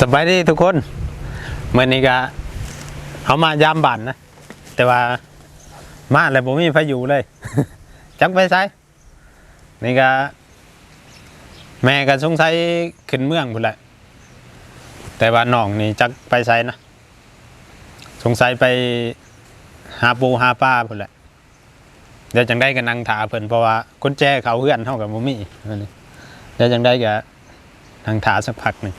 สบายดีทุกคนเมื่อนี้ก็เอามายามบันนะ แต่ว่ามาแล้วผมมีพายุเลย จักไปใช้นี่ก็แม่ก็สงสัยขึ้นเมืองพุ่นแหละ แต่ว่าน้องนี่จักไปใช้นะ สงสัยไปหาปูหาปลาพุ่นแหละ เดี๋ยวจังได้กันนั่งถาเพิ่นเพราะว่ากุญแจ้เขาเพื่อนเท่ากับบ่มีอันนี้เดี๋ยวจังได้ก็นั่งถาสักพักหนึ่ง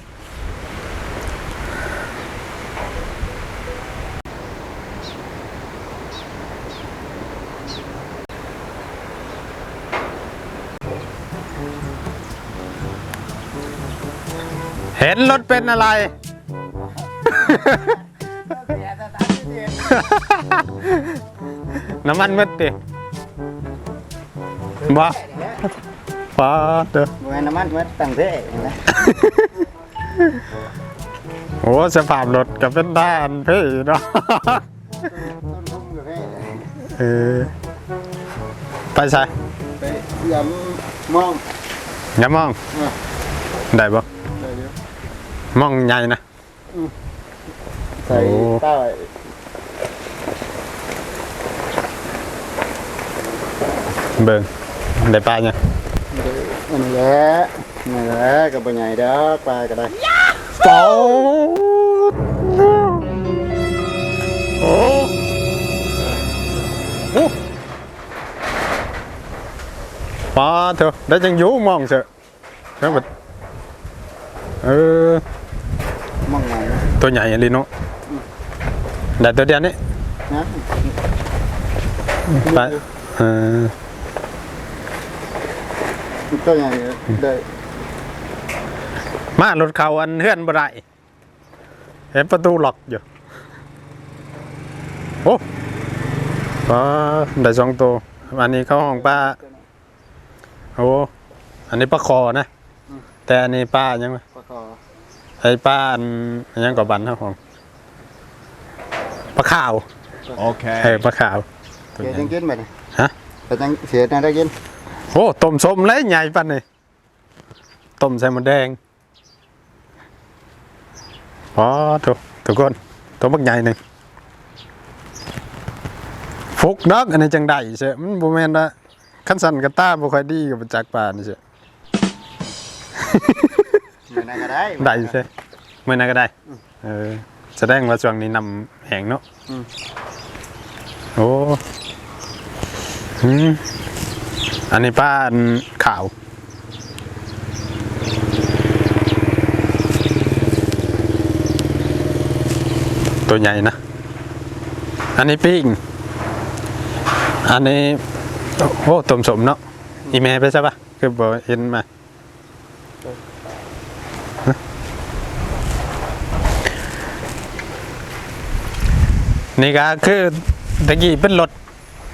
เห็นรถเป็นอะไร น้ำมันมืดดิบ่ป้าเด้อ เมื่อน้ำมันมันตั้งเท่นะโอ้สภาพรถกับเป็นด้านพี่เนาะ ต้นทุ่มกับเท่เออ ไปใส่ไปยำมองอย่ามองอะได้บ่ใส่เดี๋ยว มองใหญ่นะ ใส่โอ้ ใต้เบิ่งได้ปลาเนี่ยงอันนี้แหละนี่แหละกับปัญญาเด้อปลาก็ได้เป๋าโอ้โอ้ปลาเถอะได้จังอยู่มองเถอะเพิ่งแบบเออ มองไหนตัวใหญ่ลิโนได้ตัวเดียวนี่นะไปเออก็ใหญ่ได้มารถเขาอันเฮือนบ่ได้เห็นประตูล็อกอยู่โอ้ปลาได้สองตัวอันนี้เข้าห้องป้าโอ้อันนี้ปลาคอนะ แต่อันนี้ป้ายังไงปลาคอไอ้ป้าอันอันยังกับบันเท่าของปลาขาว Okay. เออปลาขาวตัวเสียใหญ่จังกินไปนี่ฮะแต่จังเสียจังได้กินโอ้ต้มส้มเลยใหญ่ปันนี่ต้มใส่หมดแดงอ๋อทุกทุกคนตัวบักใหญ่หนึ่งฟุกนักอันนี้จังได้เสียมันบ่แม่นละขั้นสันกระต้าบ่ค่อยดีกับจักป่านี่เสี ยไม่น่าก็ได้ได้เสียเมื่อนั้นก็ได้ เออแสดงว่าช่วงนี้นำแหงเนาะอืมโอ้อืมอันนี้ป้าอันขาวตัวใหญ่นะ อันนี้ปิ้ง อันนี้โอ้ต้มสมเนาะ อีเมลไปใช่ปะคือบอกเห็นมา นี่ก็คือตะกี้เป็นรถ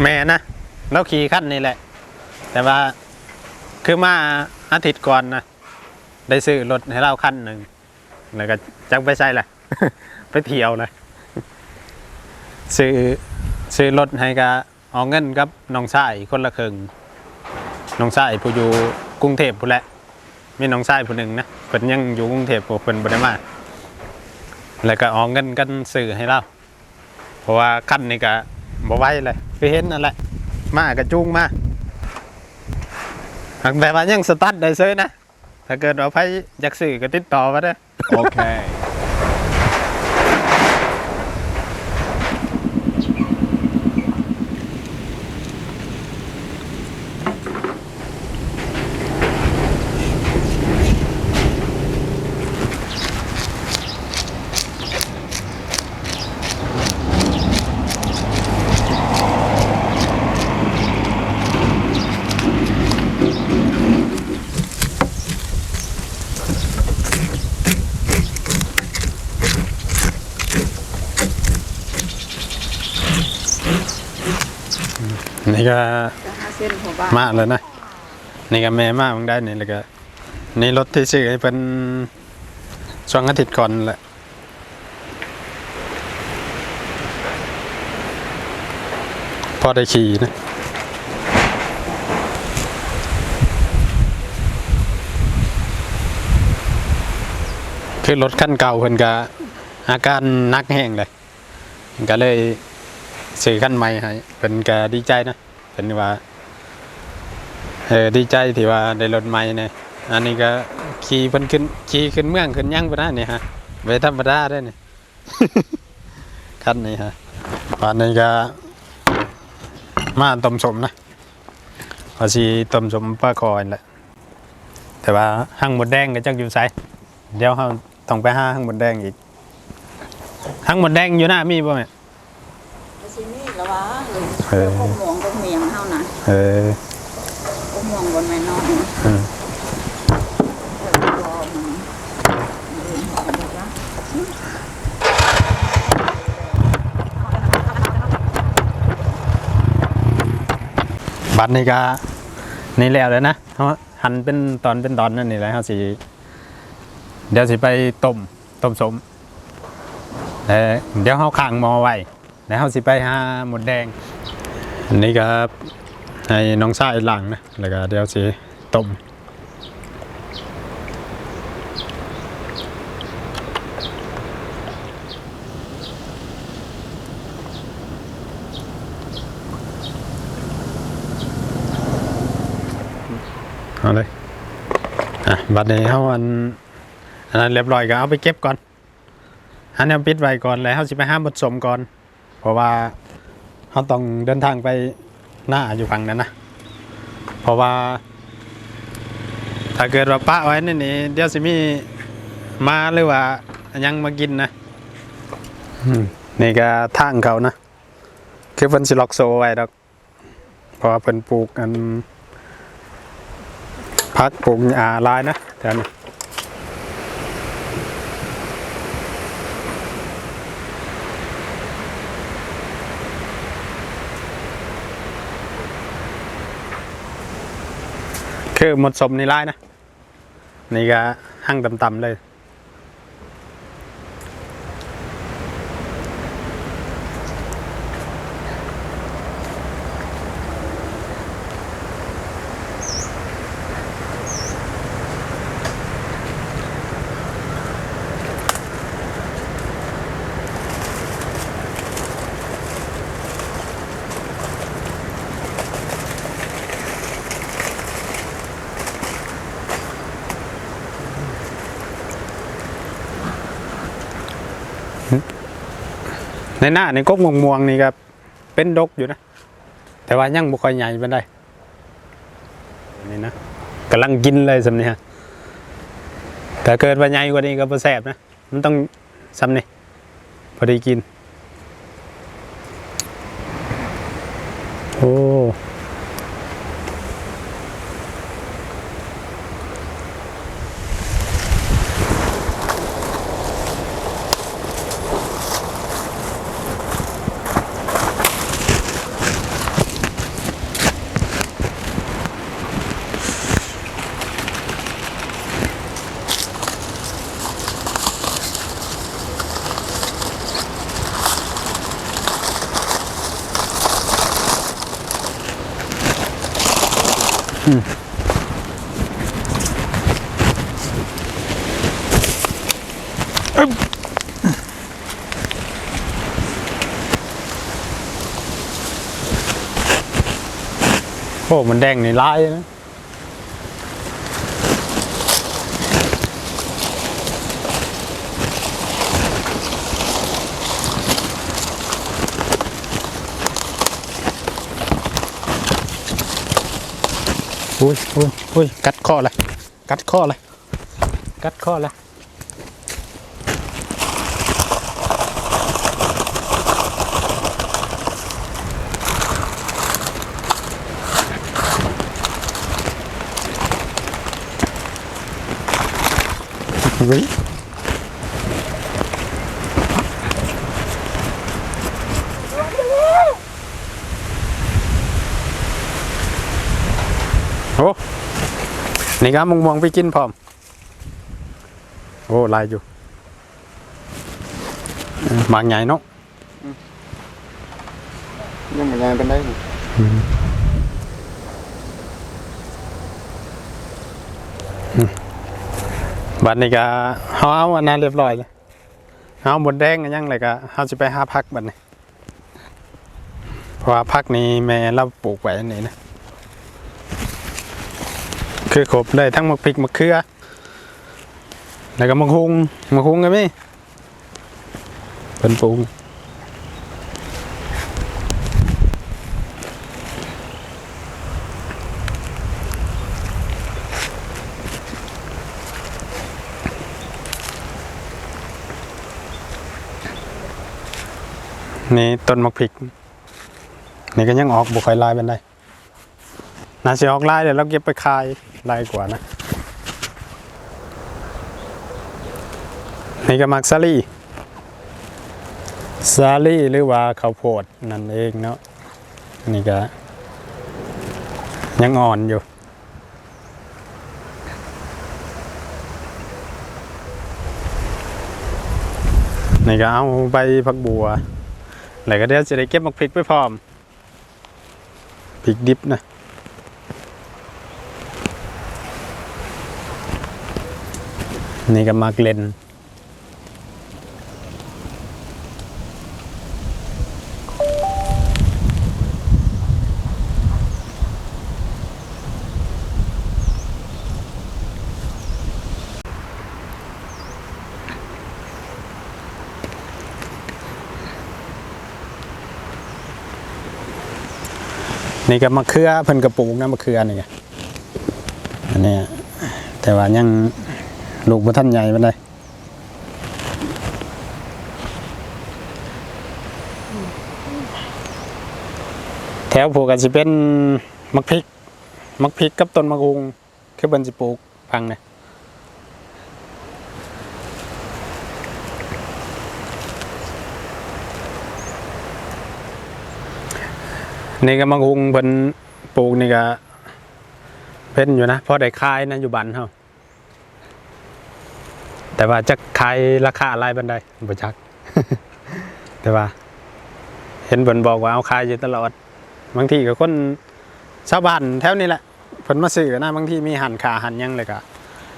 แม่นะแล้วขี่ขั้นนี่แหละ แต่ว่าคือมาอาทิตย์ก่อนนะได้ซื้อรถให้เราขั้นหนึ่งแล้วก็จักไปใส่แหละไปเที่ยวเลยซื้อซื้อรถให้ก็เอาเงินกับน้องชายคนละครึ่งน้องชายผู้อยู่กรุงเทพผู้แหละ มีน้องชายผู้หนึ่งนะเพิ่นยังอยู่กรุงเทพผู้เพิ่นบ่ได้มาแล้วก็เอาเงินกันซื้อให้เราเพราะว่าขั้นนี่ก็บ่ไหวเลยไปเห็นนั่นแหละมากระจุงมาหากแต่ว่ายังสตาร์ทได้ซื้อนะ ถ้าเกิดว่าไผอยากซื้อก็ติดต่อมาได้อเค นของบ้านมาเลยนะ นี่ก็แม่มามึงได้นี่แล้วก็นี่รถที่ซื้อให้เป็นช่วงอาทิตย์ก่อนแหละพอได้ขี่นะคือรถคันเก่าเพิ่นก็อาการหนักแห้งเลยก็เลยซื้อคันใหม่ให้เพิ่นก็ดีใจนะ เพิ่นว่าเออดีใจที่ว่าได้รถใหม่เนี่ยอันนี้ก็ขี่เพิ่นขึ้นขี่ขึ้นเมืองขึ้นหยังบ่ได้นี่ฮะไว้ธรรมดาได้นี่คันนี้ฮะอันนี้ก็มาต้มสมนะพอสิต้มสมปลาคอยแหละแต่ว่าหั่งหมดแดงก็จักอยู่ไสเดี๋ยวเราต้องไปหาหั่งหมดแดงอีกหั่งหมดแดงอยู่หน้ามีบ่แม่ไปสินี่ละวะเออ เมียงเฮานะเออกหมวงบนแม่น้อยเออเออรอมันบัตรนี่ก็นี่แล้วเลยนะเฮาหั่นเป็นตอนเป็นตอนนั่นนี่แหละเฮาสิเดี๋ยวสิไปต้มต้มสมเเดี๋ยวเฮาข้างมอไว้แล้วเฮาสิไปหาหมดแดงอันนี้ก็ ให้น้องชายล้างนะแล้วก็เดี๋ยวสิต้มเอาเลยอะบัดนี้เขาอันอันนั้นเรียบร้อยก็เอาไปเก็บก่อนอันนี้ปิดไว้ก่อนแล้วเขาสิไปห้ามผสมก่อน เพราะว่าเขาต้องเดินทางไป หน้าอยู่ฝั่งนั้นนะ เพราะว่า ถ้าเกิดว่าปะไว้นี่นี่เดี๋ยวสิมีมาหรือว่ายังมากินนะอืมนี่ก็ทางเขานะคือเพิ่นสิล็อกโซไว้ดอกเพราะว่าเพิ่นปลูกอันพักปลูกอ่าลายนะแถวนี้ คือหมดสมในลายนะ นี่ก็หั่งต่ำๆเลย ในหน้าในกกม่วงม่วงๆนี่ครับเป็นดกอยู่นะ แต่ว่ายังบุคอยใหญ่ปานใดนี่นะกำลังกินเลยสำนี่ฮะแต่เกิดว่าใหญ่กว่านี้ก็บ่แสบนะ มันต้องสำนี้พอดีกิน โอ้ โหมันแดงในี่ลายนะอุ้ยอุ้ยอุ้ยกัดข้อเลยกัดข้อเลยกัดข้อเลย เฮ้ยโอ้นี่ครับมองมองๆไปกินพร้อม โอ้ลายอยู่เออหมากใหญ่เนาะยังบ่ใหญ่ปานใดนี่ส บัดนี้ก็เฮาเอาอันนั้นเรียบร้อยแล้วเฮาบนแดงกันยังเลยก็เฮาสิไปหาพักบัดนี้เพราะว่าพักนี้แม่เราปลูกไว้นี่นะคือครบเลยทั้งมะพริกมะเขือแล้วก็มะฮุงมะฮุงก็มีเป็นปลูก นี่ต้นมะพริก นี่ก็ยังออกบุคอยลายเป็นไดน่าจะออกลายเดี๋ยวเราเก็บไปขายลายกว่านะ นี่ก็มักซาลี่ซาลี่หรือว่าข้าวโพดนั่นเองเนาะนี่ก็ยังอ่อนอยู่นี่ก็เอาใบผักบัว แล้วก็เดี๋ยวจะได้เก็บมักพริกไปพร้อมพริกดิบนะนี่ก็มักเล่น นี่ก็มะเขือเพิ่นกระปลูกนะมะเขือนี่ไงอันนี้แต่ว่ายังลูกบ่ทันใหญ่ปานใดแถวผูกกันสิเป็นมักพริก มักพริกกับต้นมะกรูงคือเพิ่นสิปลูกพังเนี่ย นี่ก็มะกรูงเพิ่นปลูกนี่ก็เป็นอยู่นะพอได้ขายนะอยู่บ้านเฮาแต่ว่าจะขายราคาอะไรบันไดบ่จัก แต่ว่า เห็นเพิ่นบอกว่าเอาขายอยู่ตลอด บางทีก็คนชาวบ้านแถวนี้แหละเพิ่นมาซื้อนะบางทีมีหันขาหันยังเลยก็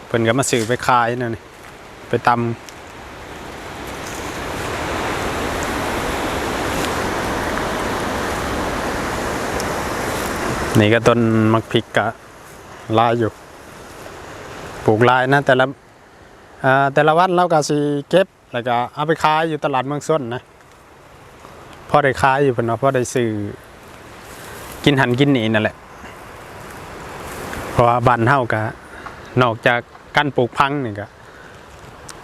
เพิ่นก็มาซื้อไปขายนั่นนี่ไปตำ นี่ก็ต้นมักพริกกะลายอยู่ ปลูกลายนะ แต่ละแต่ละวันเราก็สิเก็บ แล้วก็เอาไปขายอยู่ตลาดเมืองส้นนะพอได้ขายอยู่เพิ่นว่าพอได้ซื้อกินหันกินหนีนั่นแหละ เพราะว่าบ้านเฮาก็นอกจากการปลูกพังนี่ก็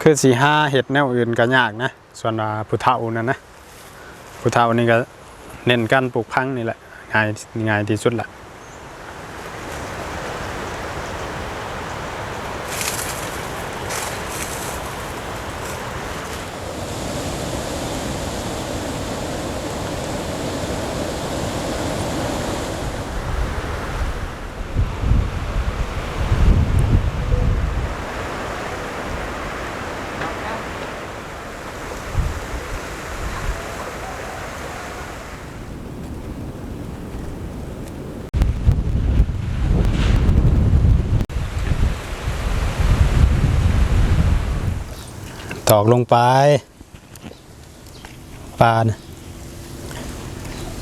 คือสิหาเห็ดแนวอื่นก็ยากนะ ส่วนว่าผู้เฒ่านั่นนะผู้เฒ่านี่ก็เน้นการปลูกพังนี่แหละง่ายง่ายที่สุดละ ตอกลงไปปลานะ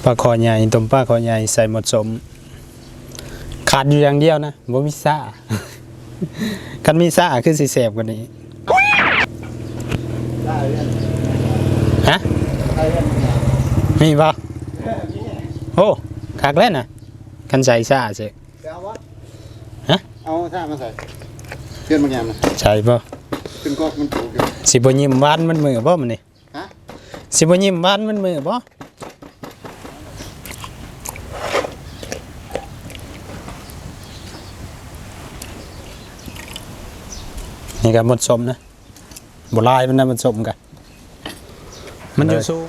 ปลาคอใหญ่ต้มปลาคอใหญ่ใส่หมดสม ขาดอยู่อย่างเดียวนะบ่มีซ่ากันมีซ่าคือสิแสบกว่านี้ได้เรื่องฮะได้เรื่องเนี่ยมีปะโอ้คักเล่นนะกันใส่ซ่าสิเอาวะฮะเอาท่ามาใส่เพื่อนบางอย่างนะใช่ปะ ขึ้นก็มันปลูกอยู่สิบ่ยิ้มหวานมันมือบ่มันนี่ฮะสิบ่ยิ้มหวานมันมือบ่นี่ก็หมดสมนะบ่ลายมันนะมันสมกันมันอยู่สูง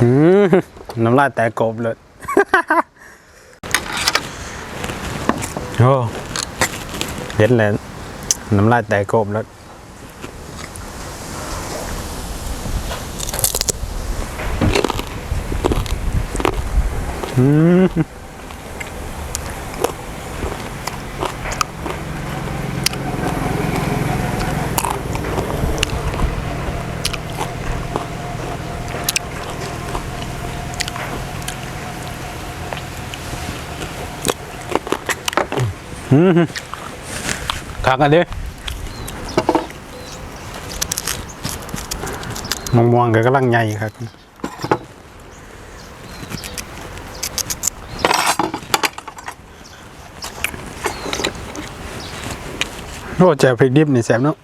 น้ำลายแตกกบเลย โอ้เห็นแล้วน้ำลายแตกกบแล้วอืม ขากันเด้มองมองๆก็กำลังใหญ่ครับโอ้แจ่วพริกดิบนี่แซ่บเนาะ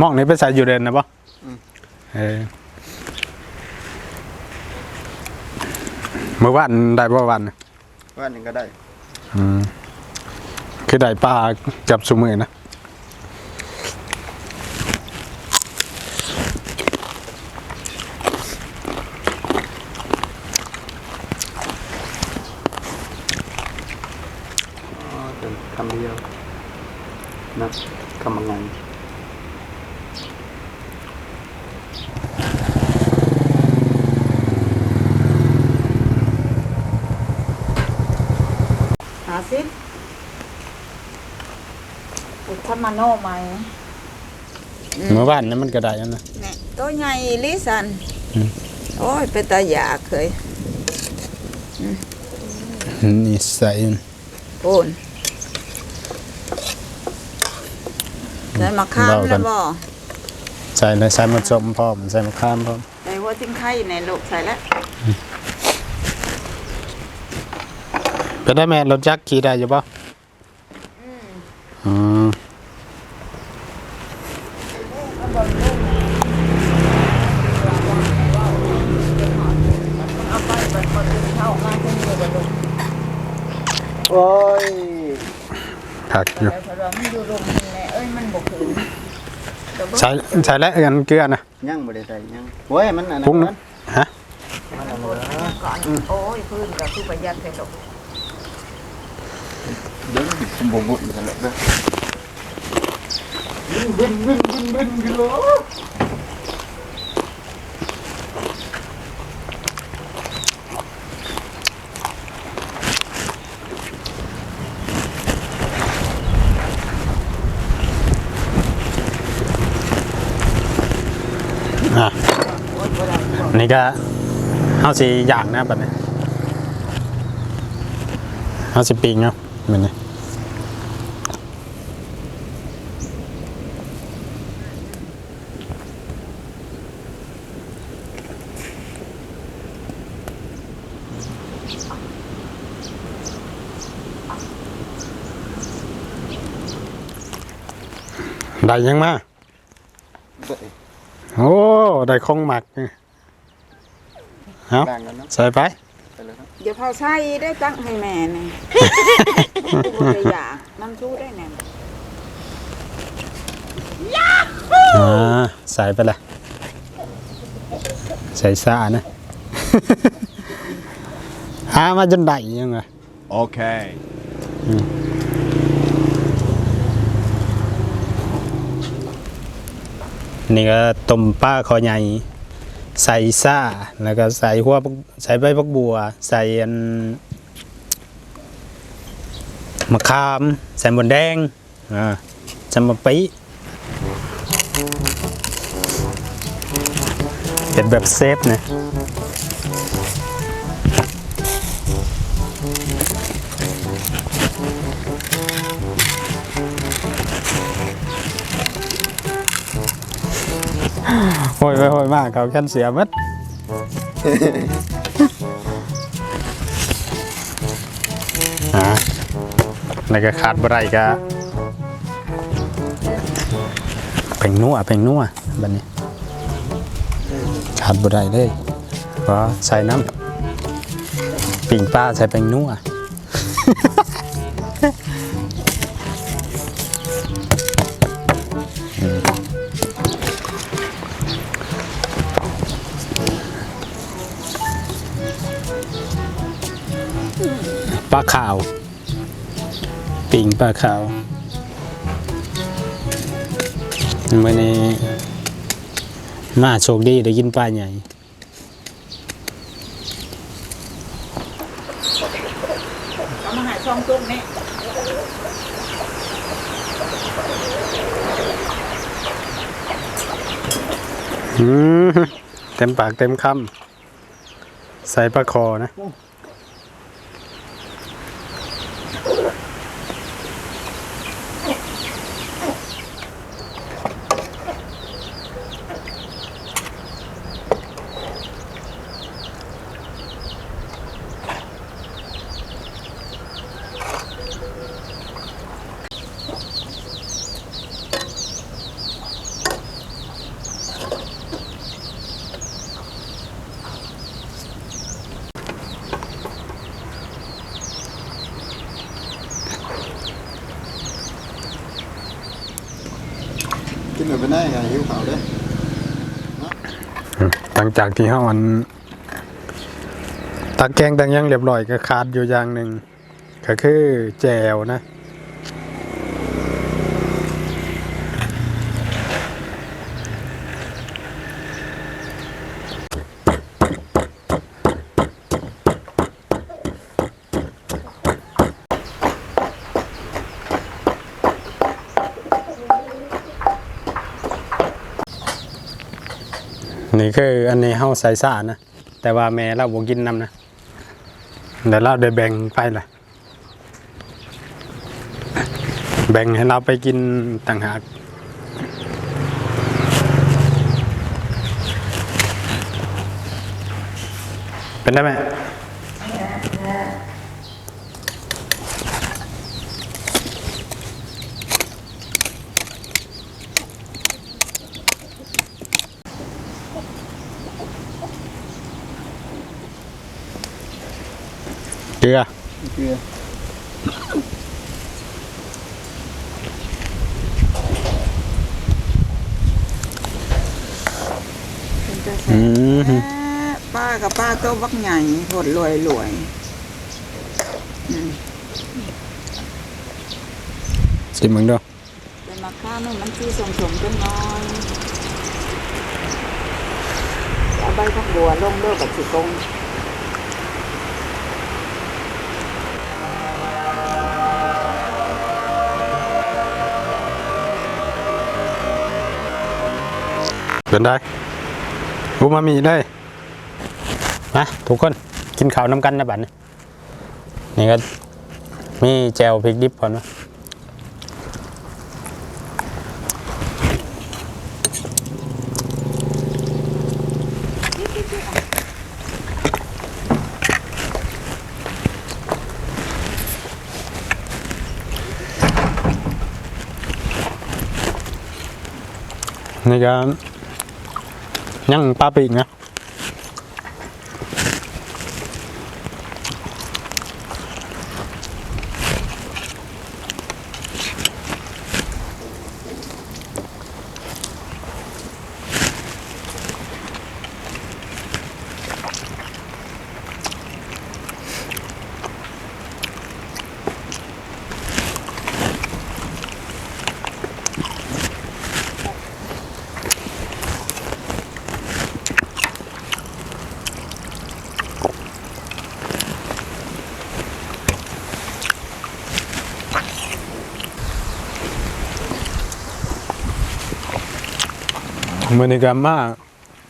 มองนี้เป็นสายอยู่เด่นนะปะเออเมื่อวานได้บ่วันน่ะว่าหนึ่งก็ได้ อืมคือได้ปลาจับสมือนะอ๋อเป็นคำเดียวนะคำบางไง หา สิอุทธมาโนไหมเมื่อวานนั้นมันก็ได้แล้วนะเนี่ยตัวใหญ่ลิสันอืมโอ้ยเป็นตาอยากเคยนี่ใส่โอนใส่มะขามแล้วบ่ใส่ในใส่มะสมพร้อมใส่มะขามพร้อมใส่หัวจิ้งไข่ในลูกใส่แล้ว เป็นได้แม่รถจักรขี่ได้อยู่ปะอืมเอาไปเปิดคนอื่นเข้ามาที่นี่บ่ลูกโอ้ยคักอยู่แล้วเพราะว่ามันอยู่ลงนี่แหละเอ้ยมันบ่ขึ้นแต่บ่ใส่ใส่แล้วกันเกลือนะยังไม่ได้ใส่ยังโอ้ยมันอันนั้ปรุงนนะฮะ มันบ่ได้ก่อนโอ้ยพื้นก็คือประหยัดไปดอก เดี๋ยวผมบุบกันแล้วนะบินบินบินบินบินโลอะนี่ก็เฮาสิย่างนะแบัดนี้เฮาสิปิ้งเนาะ บัดนี้ได้ยังมาโอ้ได้คงหมักนี่เอาล่างกันเนาะใส่ไปไปเลยครับเดี๋ยวพอใช้ได้ตั้งให้แม่นี่ บ่ได้อยากน้ำชูได้แน่อ่าใส่ไปเลยใส่ซ่านะหามาจนได้ยังไง Okay. นี่ก็ต้มป้าคอใหญ่ ใส่ซ่าแล้วก็ใส่หัวใส่ใบพักบัว ใส่อันมะขาม ใส่บนแดงอ่าจำมะปีเป็นแบบเซฟนะ โอ้ยไปโอ้ยมากเขาแค่นเสียมัดอ่าแล้วก็ขาดบไรก็เพ่งนัวเพ่งนัวแบัดนี้ ขาดบได้เลยก็ใส่น้ำปิ่งปลาใส่แป้งนัว ขาว ปิ่งปลาขาวมื่อนี้มาโชคดีได้กินปลาใหญ่เอามาใหายช่องตุ้มนี่อืมเต็มปากเต็มคำใส่ปลาคอนะ กินหน่อยไปได้ไงหิวข้าวเด้อ หลังจากที่เฮาอันตักแกงตังยังเรียบร้อยก็ขาดอยู่อย่างหนึ่งก็คือแจวนะ นี่ออันนี้เฮาใส่ซ่านะ แต่ว่าแม่เราบ่กินนำนะเดี๋ยวเราได้แบ่งไปล่ะ แบ่งให้เราไปกินต่างหากเป็นได้ไหม เกลือเกลือเป็นจะอืแซ่มบป้ากับป้าโตบักใหญ่โหดรวยรวยอืมสิมึงดูเป็นมะข้าวนี่มันที่สมสมๆกันน้อยเอาใบพักบัวลงเลิกกับสิกง เป็นได้อูมามีเลยมาทุกคนกินข้าวน้ำกันนะบัดนี้นี่ก็มีแจวพริกดิบก่อนนะนี่ก็ ยังปลาปีกนะ มือนี้ก็มา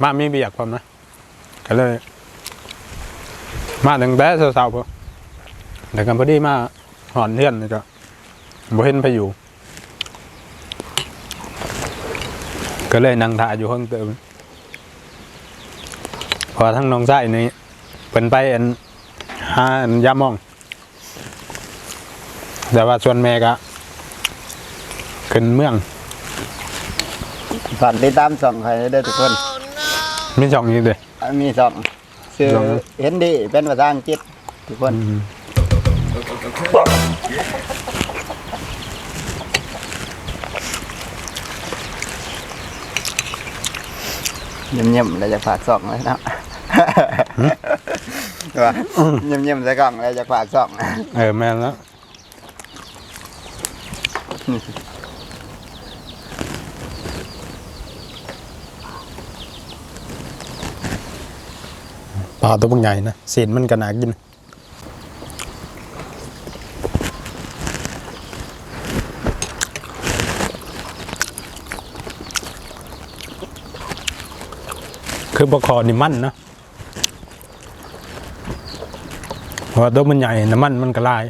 มามีเบียกความนะ ก็เลย มาถึงแบ๊สาวๆพอแต่กันพอดีมาหอนเทือนนี่ก็บ่เห็นไปอยู่ ก็เลยนั่งถ่ายอยู่ห้องเติมพอทั้งน้องชายนี่เป็นไปอันหาอันยามอง แต่ว่าส่วนแม่ก็ขึ้นเมือง ฝากติดตามส่องใครได้อทุกคน มีช่องนี้เลยอันมีส่องชื่อส่อง เห็นดีเป็นภาษาอังกฤษทุกคนอืมเยี่ยมๆแล้วจะฝากซองเลยนะว่าเยี่ยมๆใส่กล่องแล้วจะฝากซอง เออแม่นแล้ว ปลาตัวมันใหญ่นะเศษมันก็น่ากินคือปลาคอนี่มันนะเพราะว่าตัวมันใหญ่น้ำมันมันก็ลาย